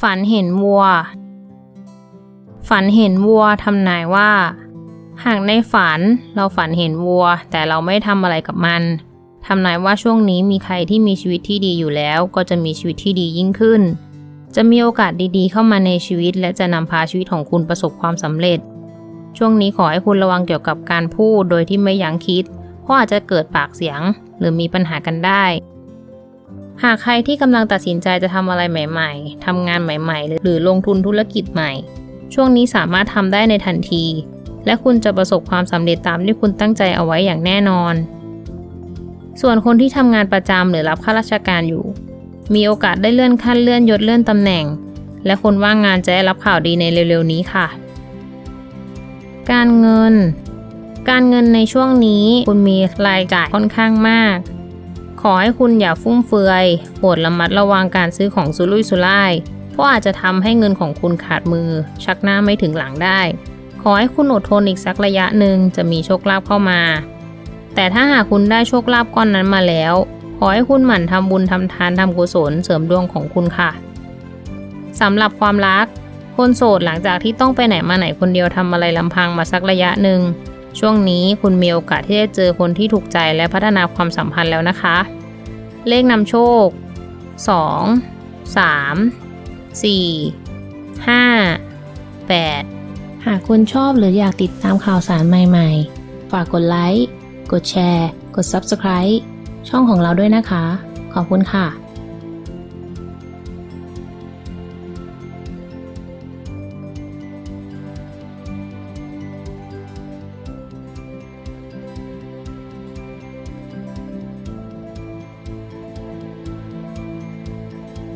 ฝันเห็นวัว ฝันเห็นวัวทำนายว่า หากในฝันเราฝันเห็นวัว แต่เราไม่ทำอะไรกับมันทำนายว่าช่วงนี้มีใครที่มีชีวิตที่ดีอยู่แล้ว ก็จะมีชีวิตที่ดียิ่งขึ้น จะมีโอกาสดีๆ เข้ามาในชีวิต และจะนำพาชีวิตของคุณประสบความสำเร็จ ช่วงนี้ขอให้คุณระวังเกี่ยวกับการพูดโดยที่ไม่ยั้งคิด เพราะอาจจะเกิดปากเสียง หรือมีปัญหากันได้ หากใครที่กำลังตัดสินใจจะทำอะไรใหม่ๆ ทำงานใหม่ๆ หรือลงทุนธุรกิจใหม่ ช่วงนี้สามารถทำได้ในทันที และคุณจะประสบความสำเร็จตามที่คุณตั้งใจเอาไว้อย่างแน่นอน ส่วนคนที่ทำงานประจำหรือรับข้าราชการอยู่ มีโอกาสได้เลื่อนขั้นเลื่อนยศเลื่อนตำแหน่ง และคนว่างงานจะได้รับข่าวดีในเร็วๆนี้ค่ะ การเงิน การเงินในช่วงนี้คุณมีรายจ่ายค่อนข้างมาก ขอให้คุณอย่าฟุ่มเฟือยโปรดระมัดระวังการซื้อของสุรุ่ยสุร่าย เพราะอาจจะทำให้เงินของคุณขาดมือ ชักหน้าไม่ถึงหลังได้ ขอให้คุณอดทนอีกสักระยะหนึ่งจะมีโชคลาภเข้ามา แต่ถ้าหากคุณได้โชคลาภก้อนนั้นมาแล้ว ขอให้คุณหมั่นทำบุญทำทานทำกุศลเสริมดวงของคุณค่ะสำหรับความรักคนโสดหลังจากที่ต้องไปไหนมาไหนคนเดียวทำอะไรลำพังมาสักระยะหนึ่ง ช่วงนี้คุณมีโอกาสที่จะเจอคนที่ถูกใจและพัฒนาความสัมพันธ์แล้วนะคะ เลขนำโชค 2 3 4 5 8 หากคุณชอบหรืออยากติดตามข่าวสารใหม่ๆ ฝากกดไลค์ กดแชร์ กด Subscribe ช่องของเราด้วยนะคะ ขอบคุณค่ะ